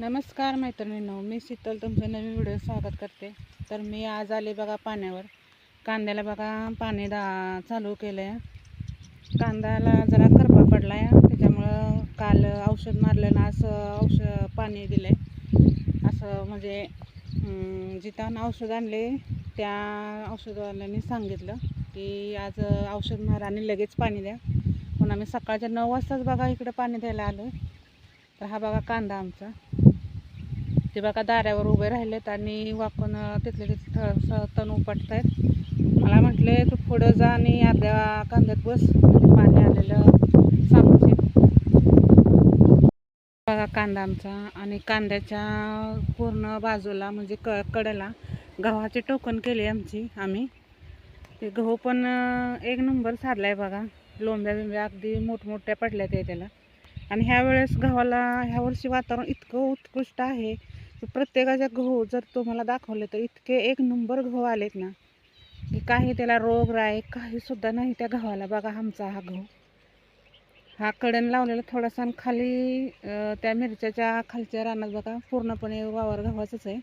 नमस्कार मैत्रिणींनो मी शीतल तुमचं नवीन व्हिडिओ स्वागत करते. तर मी आज आले बघा पाण्यावर. कांद्याला बघा पाणी दा चालू केलं आहे कांद्याला जरा करपा पडला आहे त्याच्यामुळं काल औषध मारलं ना असं औषध पाणी दिलं आहे असं म्हणजे जिथं औषध आणले त्या औषधवाल्यांनी सांगितलं की आज औषध मारा आणि लगेच पाणी द्या. म्हणून आम्ही सकाळच्या नऊ वाजताच बघा इकडं पाणी द्यायला आलो तर हा बघा कांदा आमचा. ते बघा दाऱ्यावर उभे राहिलेत आणि वाकून तिथले तिथे थोडंसं तण उपटत आहेत मला म्हटले तू पुढं जा आणि अर्ध्या कांद्यात बस. म्हणजे पाणी आलेलं सांगते बघा कांदा आमचा आणि कांद्याच्या पूर्ण बाजूला म्हणजे क कडेला गव्हाची टोकन केली आमची आम्ही. ते गहू पण एक नंबर साधला आहे बघा. लोंब्या बिंब्या अगदी मोठमोठ्या पडल्या ते त्याला. आणि ह्या वेळेस गव्हाला ह्या वर्षी वातावरण इतकं उत्कृष्ट आहे. प्रत्येकाच्या गहू जर तुम्हाला दाखवले तर इतके एक नंबर गहू आलेत ना की काही त्याला रोग राय काही सुद्धा नाही त्या गव्हाला बघा आमचा हा गहू हा कडण लावलेला थोडासा आणि खाली त्या मिरच्याच्या खालच्या रानात बघा पूर्णपणे वावर गव्हाचंच आहे.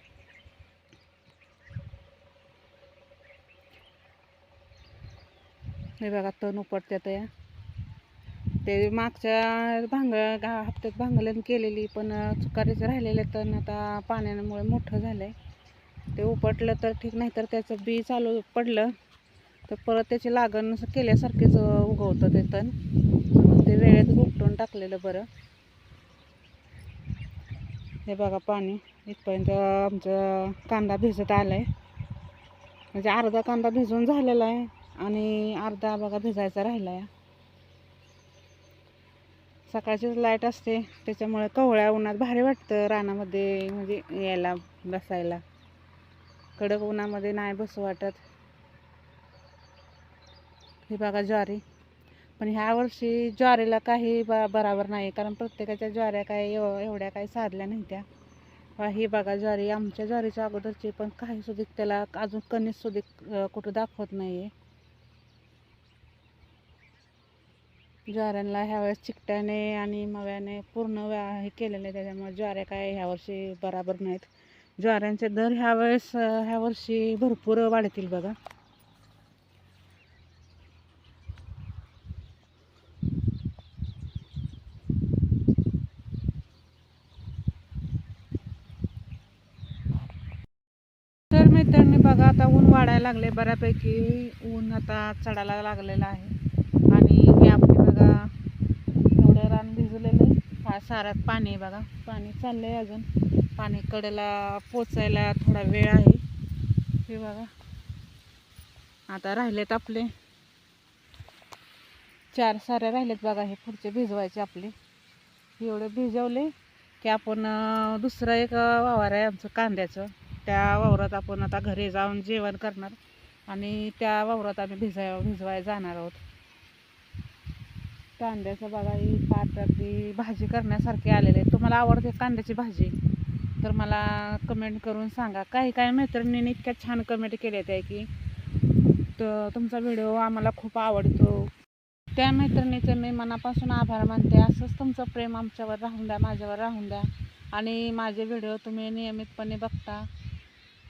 हे बघा तण उपटत्यात या. ते मागच्या भांग गा- हप्त्यात भांगलन केलेली पण चुकारीचं राहिलेलं तण आता पाण्यामुळे मोठं झालं आहे ते उपटलं तर ठीक नाही तर त्याचं बी चालू पडलं तर परत त्याची लागण असं केल्यासारखेच उगवतं ते तण. ते वेळेत उपटून टाकलेलं बरं. हे बघा पाणी इथपर्यंत आमचं कांदा भिजत आला आहे म्हणजे अर्धा कांदा भिजून झालेला आहे आणि अर्धा बघा भिजायचा राहिला आहे सकाळचीच लाइट असते त्याच्यामुळे कवळ्या उन्हात भारी वाटतं रानामध्ये म्हणजे यायला बसायला. कडक उन्हामध्ये नाही बसू वाटत. हे बघा ज्वारी. पण ह्या वर्षी ज्वारीला काही ब बराबर नाही कारण प्रत्येकाच्या ज्वाऱ्या काय एव एवढ्या काही साधल्या नाही त्या. ही बघा ज्वारी आमच्या ज्वारीच्या अगोदरची पण काही सुधीक त्याला अजून कणीस सुधीक कुठं दाखवत नाही आहे ज्वाऱ्यांना ह्यावेळेस चिकट्याने आणि मव्याने पूर्ण व्या हे केलेलं आहे त्याच्यामुळे ज्वाऱ्या काय ह्या वर्षी बराबर नाहीत. ज्वाऱ्यांचे दर ह्या वेळेस ह्या वर्षी भरपूर वाढतील बघा. तर मित्रांनी बघा आता ऊन वाढायला लागले बऱ्यापैकी. ऊन आता चढायला लागलेलं आहे. आणि हे बघा एवढं रान भिजलेलं आहे. फार सारात पाणी आहे बघा. पाणी चाललंय अजून. पाणी कडेला पोचायला थोडा वेळ आहे. हे बघा. आता राहिलेत आपले. चार साऱ्या राहिलेत बघा हे पुढचे भिजवायचे आपले. एवढे भिजवले की आपण दुसरं एक वावर आहे आमचं कांद्याचं. त्या वावरात आपण आता घरी जाऊन जेवण करणार आणि त्या वावरात आम्ही भिजाय भिजवाय जाणार आहोत. कांद्याचं बघा ही पात अगदी भाजी करण्यासारखी आलेली आहे. तुम्हाला आवडते कांद्याची भाजी तर मला कमेंट करून सांगा. काही काही मैत्रिणींनी इतक्या छान कमेंट केल्या त्या की तर तुमचा व्हिडिओ आम्हाला खूप आवडतो. त्या मैत्रिणीचे मी मनापासून आभार मानते. असंच तुमचं प्रेम आमच्यावर राहून द्या माझ्यावर राहून द्या. आणि माझे व्हिडिओ तुम्ही नियमितपणे बघता.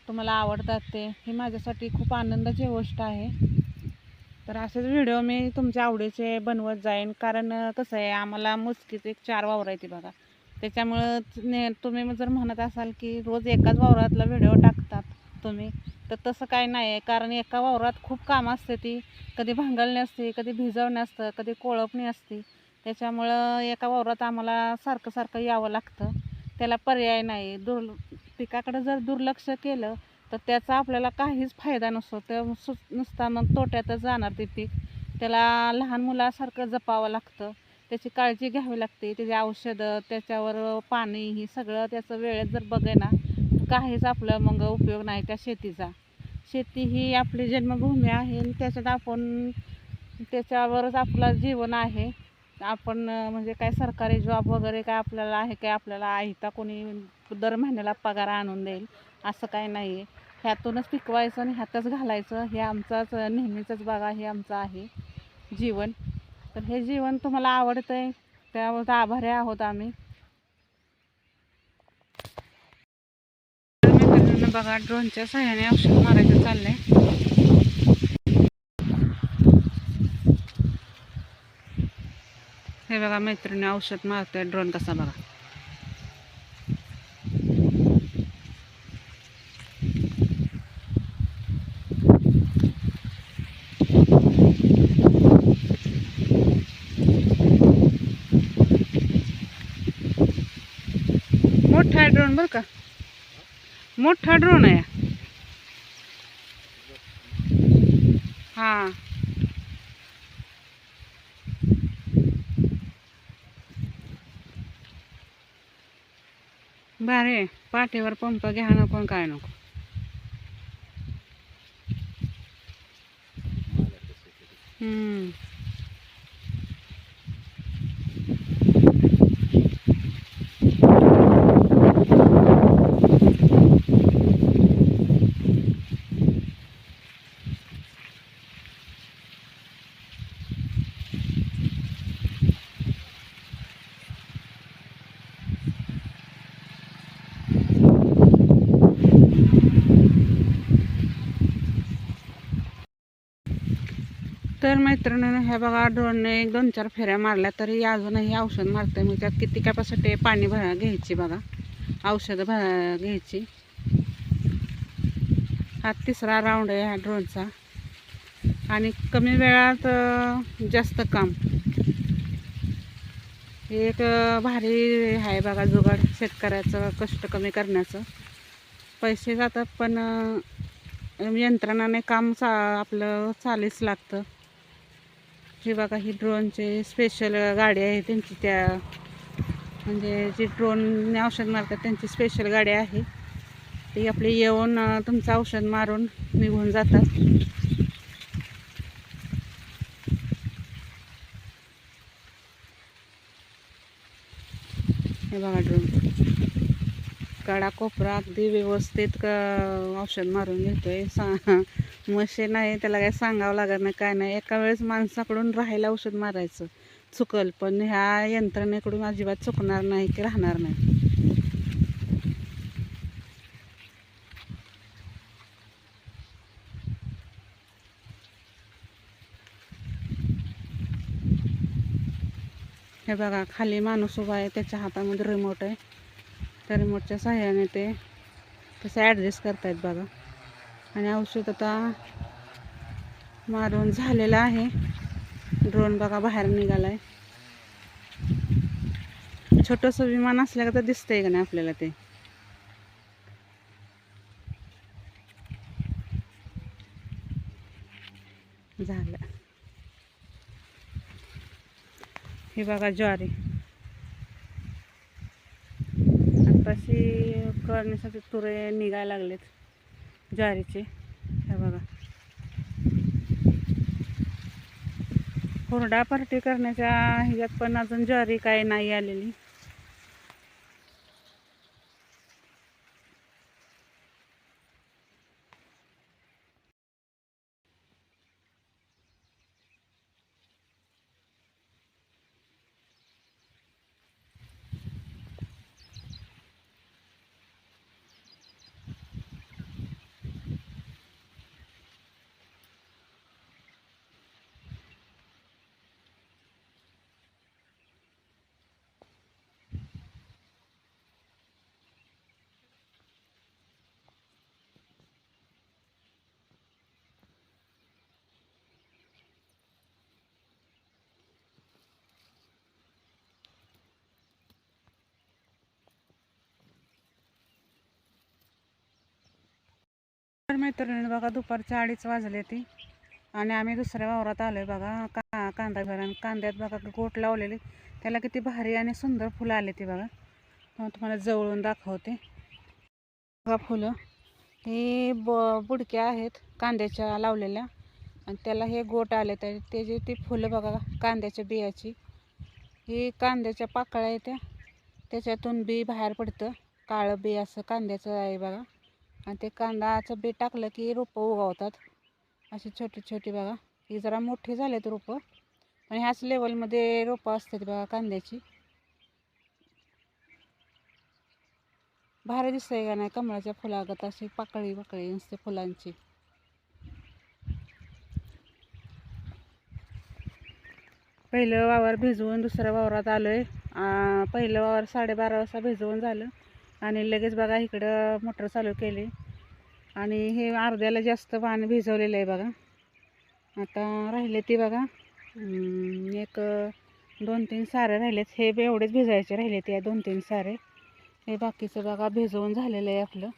तुम्हाला आवडतात ते. ही माझ्यासाठी खूप आनंदाची गोष्ट आहे. तर असेच व्हिडिओ मी तुमच्या आवडीचे बनवत जाईन. कारण कसं आहे आम्हाला मुचकीच एक चार वावर आहे ती बघा. त्याच्यामुळं ने तुम्ही जर म्हणत असाल की रोज एकाच वावरातला व्हिडिओ टाकतात तुम्ही तर तसं काय नाही आहे. कारण एका वावरात खूप काम असते ती. कधी भांगलणी असते कधी भिजवणे असतं कधी कोळपणी असते. त्याच्यामुळं एका वावरात आम्हाला सारखं सारखं यावं लागतं. त्याला पर्याय नाही. दुर् पिकाकडं जर दुर्लक्ष केलं तर त्याचा आपल्याला काहीच फायदा नसतो. तर सु नुसता मग तोट्यातच जाणार ते पीक. त्याला लहान मुलासारखं जपावं लागतं. त्याची काळजी घ्यावी लागते. त्याची औषधं त्याच्यावर पाणी ही सगळं त्याचं वेळेत जर बघे ना काहीच आपलं मग उपयोग नाही त्या शेतीचा. शेती ही आपली जन्मभूमी आहे आणि त्याच्यात आपण त्याच्यावरच आपलं जीवन आहे. आपण म्हणजे काय सरकारी जॉब वगैरे काय आपल्याला आहे काय आपल्याला आयता कोणी दर महिन्याला पगार आणून देईल. असं काय नाही. आहे ह्यातूनच पिकवायचं आणि ह्यातच घालायचं. हे आमचाच नेहमीचंच बघा हे आमचं आहे जीवन. तर हे जीवन तुम्हाला आवडतं आहे त्यावर आभारी आहोत आम्ही. बघा ड्रोनच्या सहाय्याने औषध मारायचं चाललंय. हे बघा मैत्रिणी औषध मारतोय ड्रोन कसा बघा मोठा आहे ड्रोन बरं का? मोठा ड्रोन आहे. हा. बारे आहे. पाठीवर पंप घ्या नको पण काय नको. हम्म. तर मैत्रिणीनं ह्या बघा ड्रोनने एक दोन चार फेऱ्या मारल्या तरी अजूनही औषध मारतंय. मग त्यात किती कॅपॅसिटी पाणी भरा घ्यायची बघा. औषधं भरा घ्यायची. हा तिसरा राऊंड आहे ह्या ड्रोनचा. आणि कमी वेळात जास्त काम. एक भारी आहे बघा जुगाड शेतकऱ्याचं कष्ट कमी करण्याचं. पैसे जातात पण यंत्रणाने काम चा आपलं चालीच लागतं. किंवा बघा ही ड्रोनचे स्पेशल गाडी आहे त्यांची त्या म्हणजे जी ड्रोन औषध मारतात त्यांची स्पेशल गाडी आहे. ती आपली येऊन तुमचं औषध मारून निघून जातात. हे बघा ड्रोन. कडा कोपरा अगदी व्यवस्थित क औषध मारून घेतोय. सा मशीन आहे त्याला काय सांगावं लागत नाही काय नाही. एका वेळेस माणसाकडून राहायला औषध मारायचं. चुकल पण ह्या यंत्रणेकडून अजिबात चुकणार नाही की राहणार नाही. हे बघा खाली माणूस उभा आहे त्याच्या हातामध्ये रिमोट आहे. त्या रिमोटच्या सहाय्याने ते तसं ॲडजस्ट करतायत बघा. आणि औषध आता मारून झालेलं आहे. ड्रोन बघा बाहेर निघाला आहे छोटंसं विमान असल्या तर दिसतंय का नाही आपल्याला ते? झालं. हे बघा ज्वारी. आताशी करण्यासाठी तुरे निघायला लागलेत. ज्वारीचे. हे बघा. हुरडा पार्टी करण्याच्या ह्याच्यात पण अजून ज्वारी काय नाही आलेली. तर मैत्रिणी बघा दुपारचे अडीच वाजले ती आणि आम्ही दुसऱ्या वावरात आलोय बघा. का कांदा घर आणि कांद्यात बघा गोट लावलेली. त्याला किती भारी आणि सुंदर फुलं आले ती बघा. मग तुम्हाला जवळून दाखवते. बघा फुलं. हे ब बुडक्या आहेत कांद्याच्या लावलेल्या. आणि त्याला हे गोट आले तर त्याची ती फुलं बघा कांद्याच्या बियाची. ही कांद्याच्या पाकळ्या येत्या त्याच्यातून बी बाहेर पडतं. काळं बी असं कांद्याचं आहे बघा. आणि ते कांदाचं बी टाकलं की रोपं उगवतात. अशी छोटी छोटी बघा. ही जरा मोठी झालेत रोपं. पण ह्याच लेवलमध्ये रोपं असतात बघा कांद्याची. भारी दिसतंय का नाही? कमळाच्या फुलागत अशी पाकळी पाकळी नसते फुलांची. पहिलं वावर भिजवून दुसऱ्या वावरात आलो आहे पहिलं वावर साडेबारा वाजता भिजवून झालं. आणि लगेच बघा इकडं मोटर चालू केली. आणि हे अर्ध्याला जास्त पाणी भिजवलेलं आहे बघा. आता राहिले ती बघा. एक दोन तीन सारे राहिलेत. हे बी एवढेच भिजायचे राहिले ते दोन तीन सारे. हे बाकीचं बघा भिजवून झालेलं आहे आपलं.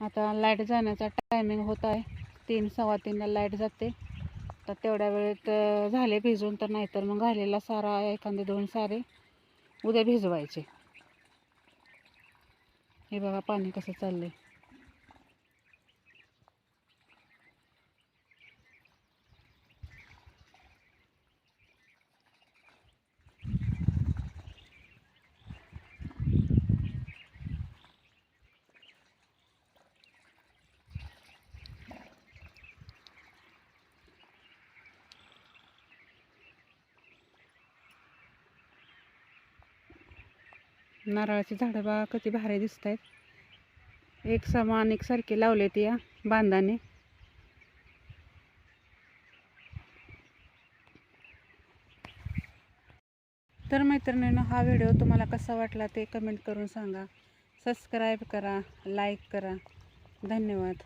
आता लाइट जाण्याचा टायमिंग होत आहे. तीन सव्वा तीनला लाइट जाते. तर तेवढ्या वेळेत झाले भिजवून तर नाहीतर मग राहिलेला सारा एखादे दोन सारे उद्या भिजवायचे. हे बघा पाणी कसं चाललंय. नारळाची झाडं बा किती भारी दिसत आहेत एक समान एकसारखे लावले आहेत या बांधाने. तर मैत्रिणींनो हा व्हिडिओ तुम्हाला कसा वाटला ते कमेंट करून सांगा. सबस्क्राईब करा लाईक करा. धन्यवाद.